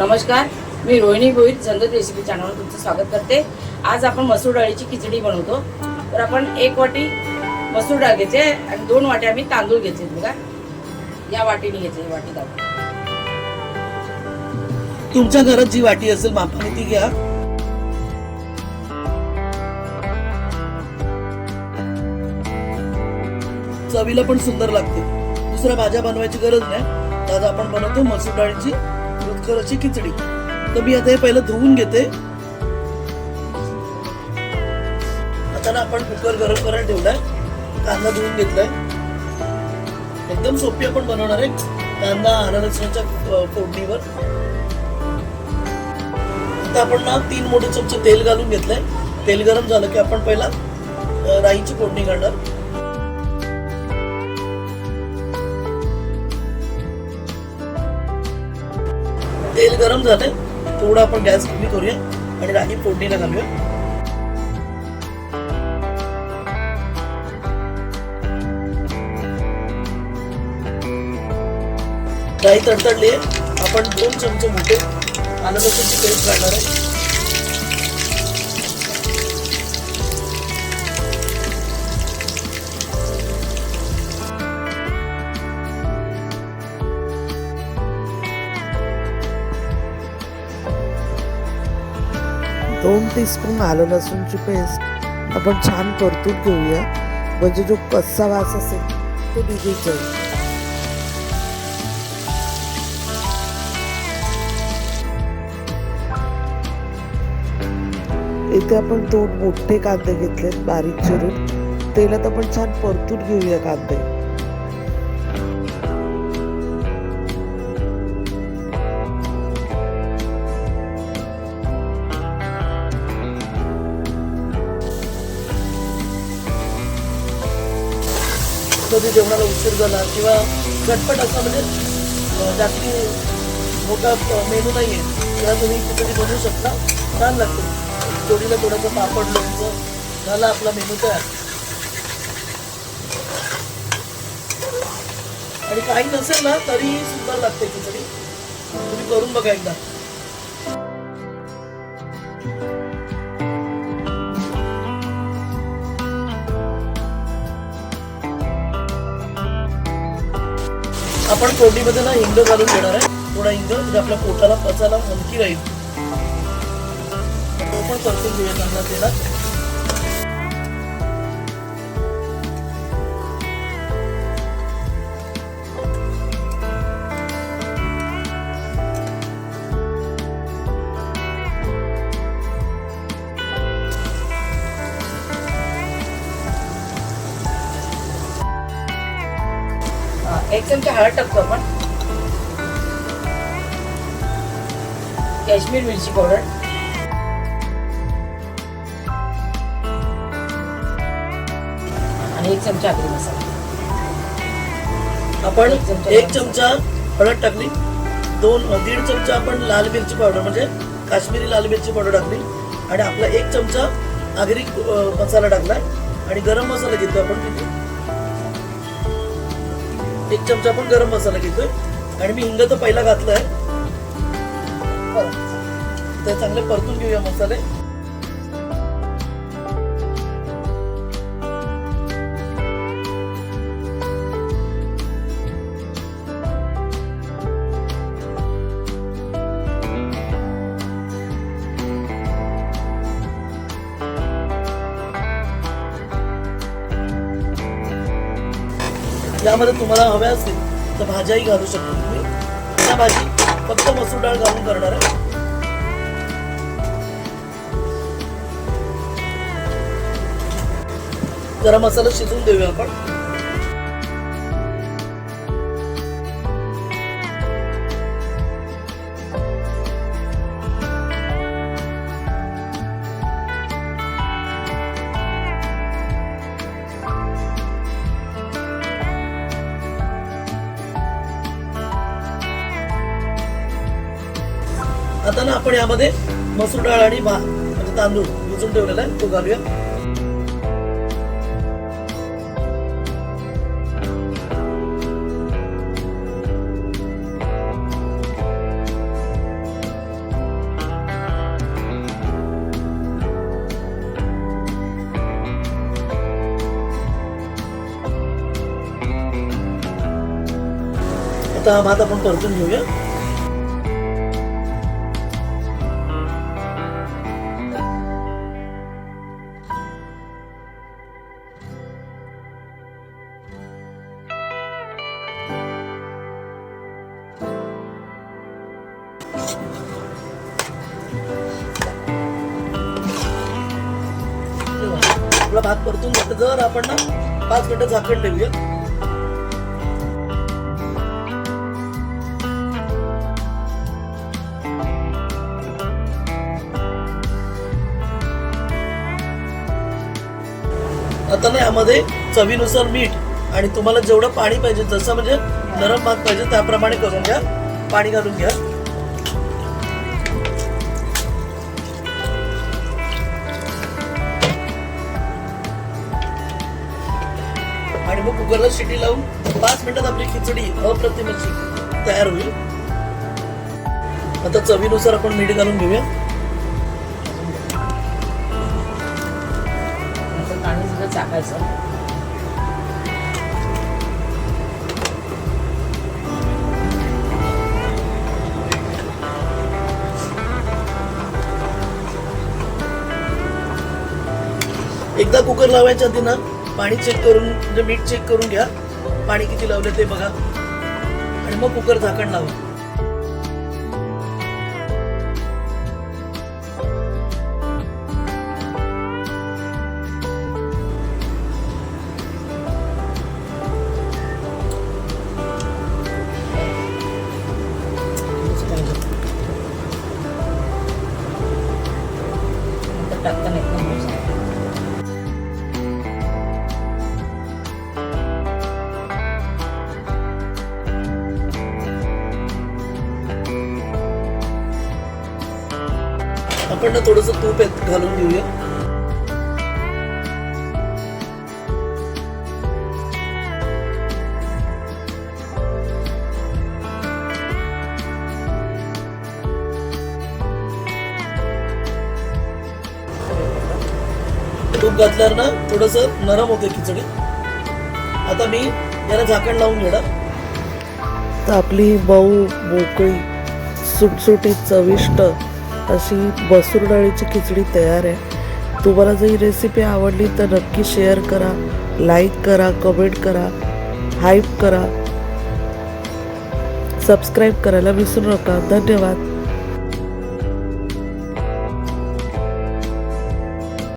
नमस्कार मी Rohini Gohit general recipe चॅनलवर तुमचं स्वागत करते. आज आपण मसूर डाळीची खिचडी बनवतो. तर आपण एक वाटी मसूर डाळ घेते आणि दोन वाट्या आम्ही तांदूळ घेतले बघा. या वाटीने घेतले वाटी तांदूळ. तुमच्या घरात जी वाटी असेल मापाने ती घ्या. चवीला पण सुंदर लागते. दुसऱ्या भाज्या बनवायची गरज नाही. तर आज आपण बनवतो मसूर डाळीची रुचकर खिचडी. तर मी आता हे पहिलं धुवून घेते. आता ना आपण कुकर गरम करायला ठेवलाय. कांदा धुवून घेतलाय. एकदम सोपी आपण बनवणार आहे. कांदा आलं लसणाच्या फोडणीवर. आता आपण ना तीन मोठे चमचे तेल घालून घेतलंय. तेल गरम झालं की आपण पहिला राईची फोडणी घालणार तेल गरम जाते थोडं आपण गॅस कमी करूया आणि राही फोडणीला घालूया. राही तडतडली आहे. आपण दोन चमचे मोठे आलं लसूणची पेस्ट काढणार आहे. दोन टीस्पून आलं लसूणची पेस्ट आपण छान परतून घेऊया. म्हणजे जो कच्चा वास असेल तो निघून जाईल इथे आपण दोन मोठे कांदे घेतलेत बारीक चिरून. तेलात आपण छान परतून घेऊया कांदे. कधी जेवणाला उशीर झाला किंवा झटपट असा म्हणजे जास्त जास्ती मोठा मेनू नाही आहे तेव्हा तुम्ही खिचडी बनवू शकता. छान लागते. जोडीला थोडंसं पापड लोणचं झाला आपला मेनू तयार. आणि काही नसेल ना तरी सुंदर लागते खिचडी. तुम्ही करून बघा एकदा. आपण फोडणीमध्ये ना हिंग घालून घेणार आहे. थोडा हिंग म्हणजे आपल्या पोटाला पचायला हलकी राहील. तो पण परतून घेऊया चांगला तेलात. एक चमचा हळद टाकतो आपण. काश्मीर मिरची पावडर आणि एक चमचा आगरी मसाला. आपण एक चमचा हळद टाकली. दोन दीड चमचा आपण लाल मिरची पावडर म्हणजे काश्मीरी लाल मिरची पावडर टाकली. आणि आपला एक चमचा आगरी मसाला टाकलाय आणि गरम मसाला घेतो आपण किती एक चमचा आपण गरम मसाला घेतोय. आणि मी हिंग तर पहिला घातलाय. तर चांगले परतून घेऊया मसाले. त्यामध्ये तुम्हाला हव्या असतील तर भाज्याही घालू शकता तुम्ही. त्या भाजी फक्त मसूर डाळ घालून करणार आहे. गरम मसाला शिजवून देऊया आपण. आता ना आपण यामध्ये मसूर डाळ आणि म्हणजे तांदूळ भिजून ठेवलेला आहे. तो घालूया. आता भात आपण परतून घेऊया. आपला भात परतून जातं. जर आपण ना पाच मिनिटं झाकण ठेवूया आता ना यामध्ये चवीनुसार मीठ आणि तुम्हाला जेवढं पाणी पाहिजे जसं म्हणजे नरम भात पाहिजे त्याप्रमाणे करून घ्या. पाणी घालून घ्या. कुकरला शिटी लावून पाच मिनिटात आपली खिचडी अप्रतिम अशी तयार होईल. आता चवीनुसार आपण मीठ घालून घेऊया. एकदा कुकर लावायच्या आधी ना पाणी चेक करून म्हणजे मीठ चेक करून घ्या. पाणी किती लावले ते बघा. आणि मग कुकर झाकण लावा. नंतर टाकताना एकदम आपण ना थोडस तूप घालून घेऊया. तूप घातल्यावर ना थोडस नरम होते खिचडी. आता मी याला झाकण लावून घेणार. तर आपली ही मऊ मोकळी सुटसुटीत चविष्ट अशी मसूर डाळीची खिचडी तयार आहे. तुम्हाला जर ही रेसिपी आवडली तर नक्की शेअर करा लाईक करा कमेंट करा हाईप करा. सबस्क्राईब करायला विसरू नका. धन्यवाद.